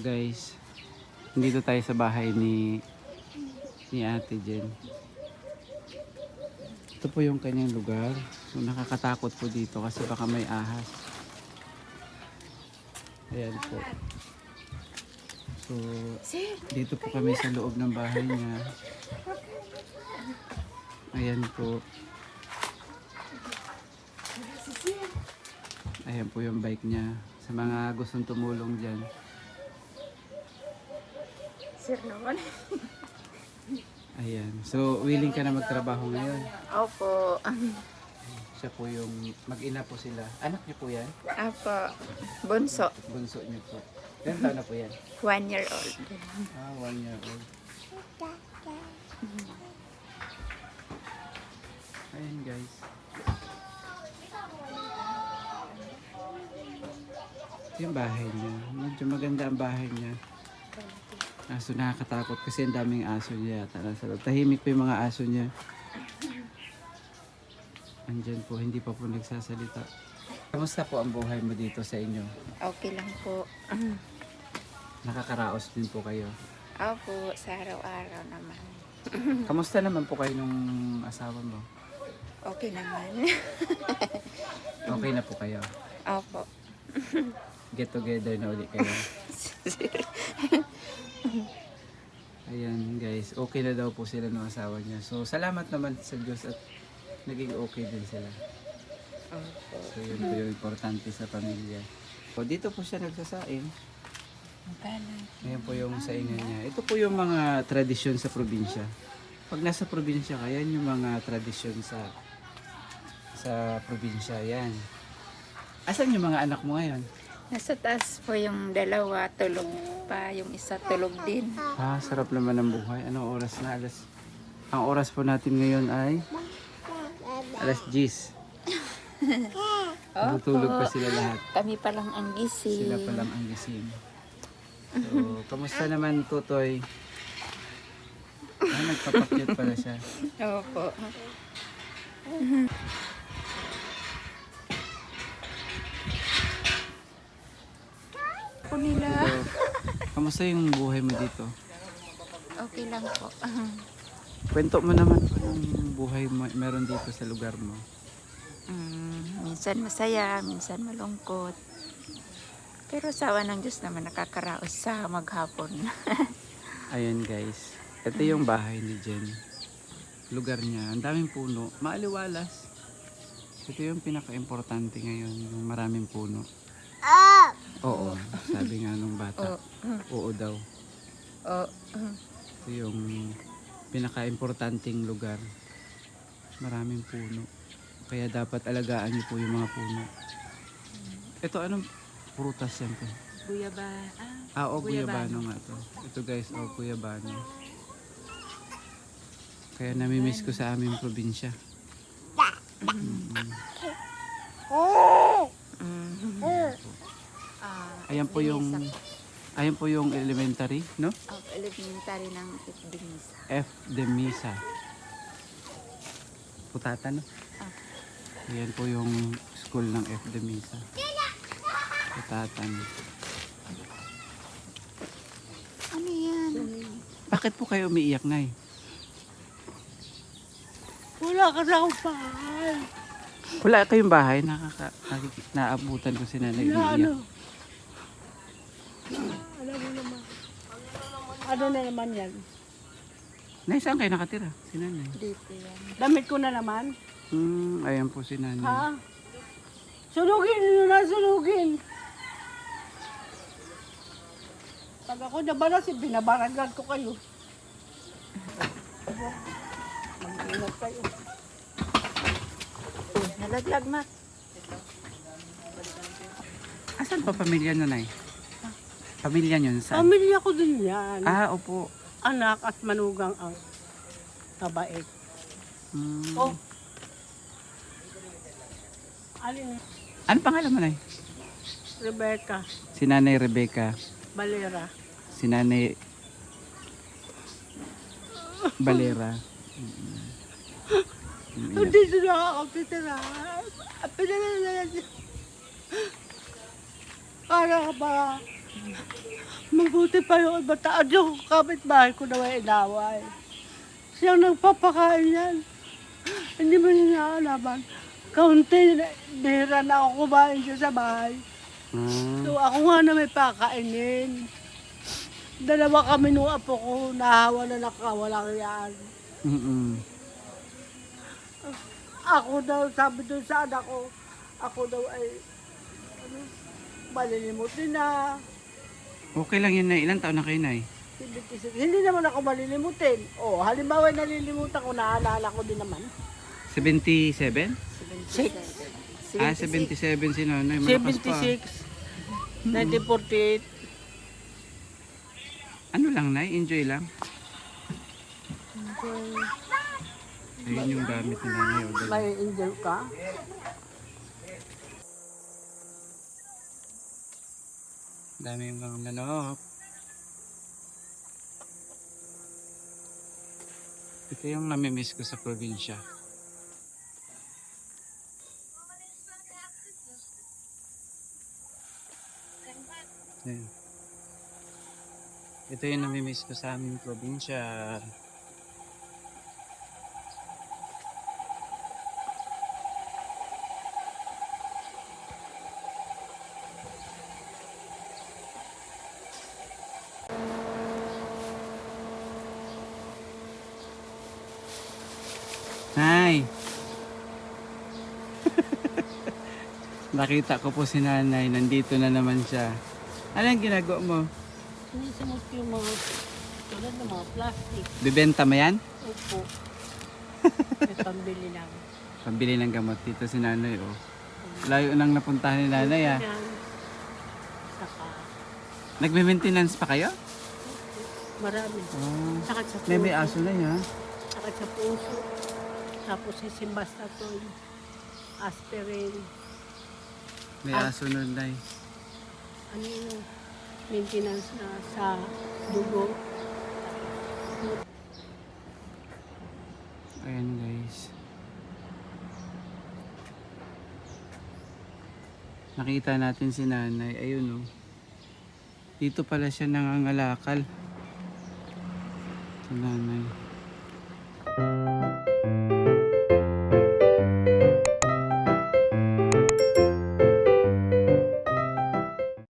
Guys, dito tayo sa bahay ni ni Ate Jen. Ito po yung kanyang lugar. So, nakakatakot po dito kasi baka may ahas. Ayan po. So, dito po kami sa loob ng bahay niya. Ayan po. Ayan po yung bike niya. Sa mga gustong tumulong dyan. Sir naman. Ayan. So, willing ka na magtrabaho ngayon. Opo. Siya po yung mag-ina po sila. Anak niyo po yan? Apo. Bunso. Bunso niyo po. Ilan taon na po yan? One year old. Ah, one year old. Ayan guys. Ito yung bahay niya. Medyo maganda ang bahay niya. Aso nakakatakot kasi ang daming aso niya yata nasa loob. Tahimik po yung mga aso niya. Andyan po, hindi pa po nagsasalita. Kamusta po ang buhay mo dito sa inyo? Okay lang po. Nakakaraos din po kayo. Opo, sa araw-araw naman. Kamusta naman po kayo nung asawa mo? Okay naman. Okay na po kayo? Opo. Get together na ulit kayo. Ayan guys, okay na daw po sila ng asawa niya. So salamat naman sa Diyos at naging okay din sila. So yun po yung importante sa pamilya. So dito po siya nagsasaing. Ayan po yung saingan niya. Ito po yung mga tradisyon sa probinsya. Pag nasa probinsya ka, yan yung mga tradisyon sa sa probinsya. Yan. Asan yung mga anak mo ngayon? Nasa taas po yung dalawa, tulog pa. Yung isa tulog din. Ah, sarap naman ng buhay. Anong oras na? Alas... Ang oras po natin ngayon ay... Alas 10. Natutulog pa sila lahat. Kami pa lang ang gising. Sila pa lang ang gising. So, kamusta naman, Tutoy? Ah, nagpapakyat pala siya. Opo. nila. Kamusta yung buhay mo dito? Okay lang po. Kwento mo naman po yung buhay mo meron dito sa lugar mo. Mm, minsan masaya, minsan malungkot. Pero sawa ng Diyos naman nakakaraos sa maghapon. Ayan guys. Ito yung bahay ni Jen. Lugar niya. Ang daming puno. Maaliwalas. Ito yung pinaka-importante ngayon. Yung maraming puno. Oo. Sabi nga nung bata. Oo daw. oh, Ito yung pinaka-importanting lugar. Maraming puno. Kaya dapat alagaan niyo po yung mga puno. Ito anong prutas yan to? Buyaba. Ah, Ah, o Guyabano. nga to. Ito guys, o guyabano. Kaya namimiss ko sa aming probinsya. Mm. mm, ah, Ayan po yung ayan po yung elementary, no? Ang elementary ng Ipdimisa. F de Misa. Putata, no? Ah. Ayan po yung school ng F de Misa. Putatan. Ano yan? Bakit po kayo umiiyak, Nay? Wala ka sa bahay. Wala kayong bahay, nakaka, naabutan ko si nanay Na umiiyak. ano? Alam mo naman. Ano na naman yan? Nay, saan kayo nakatira? Si nanay. Dito yan. Damit ko na naman. Hmm, ayan po si nanay. Ha? Sunugin nyo na, sunugin. Pag ako nabalas, binabaragan ko kayo. Mag-ingat kayo. Nalaglag, Mak. Asan pa pamilya nyo, Nay? Pamilya nyo, saan? Pamilya ko din yan. Ah, opo. Anak at manugang ang kabait. Hmm. Oh. Alin? Ano pangalan mo, Nay? Rebecca Si Nanay Rebecca. Valera. Si Nanay Valera. Mm. Hindi sila ako titira. Pinalala Para ka ba? Mabuti pa yung bataan yung kapitbahay ko na may inaway. Siyang nagpapakain yan. Hindi mo niya alaman. Kaunti, bihira na ako kumain siya sa bahay. Ah, So ako nga na may pakainin. Dalawa kami nung apo ko, nahawa na nakawalang yan. mm Ako daw, sabi doon sa anak ko, ako daw ay, ano, malilimutin na. Okay lang yun, Nay. Ilan taon na kayo, Nay? 76. Hindi naman ako malilimutin. O, halimbawa nalilimutan ko, naalala ko din naman. 77? 6. Ah, 77 si Nonoy. Malakas pa. 76. 1948. Ano lang, Nay? Enjoy lang. Ayun yung gamit ni Nanay. oh. May angel ka? Dami yung mga manok. Ito yung namimiss ko sa probinsya. Ayan. Ito yung namimiss ko sa aming probinsya. Nakita ko po si nanay, nandito na naman siya. Anong ginagawa mo? Sinisimot yung mga, tulad ng mga plastic. Bibenta mo yan? Opo. May pambili lang. Pambili ng gamot dito si nanay, oh. Layo nang napuntahan ni nanay, ah. Saka, Nagme-maintenance pa kayo? marami. Oh. Saka sa puso. May may aso na yan. Saka sa puso. Tapos si Simbastaton. Aspirin. May Ah. aso nun, nay. Ano yung maintenance na sa dugo. Ayan, guys. Nakita natin si nanay. Ayun, oh. Dito pala siya nangangalakal. Si nanay.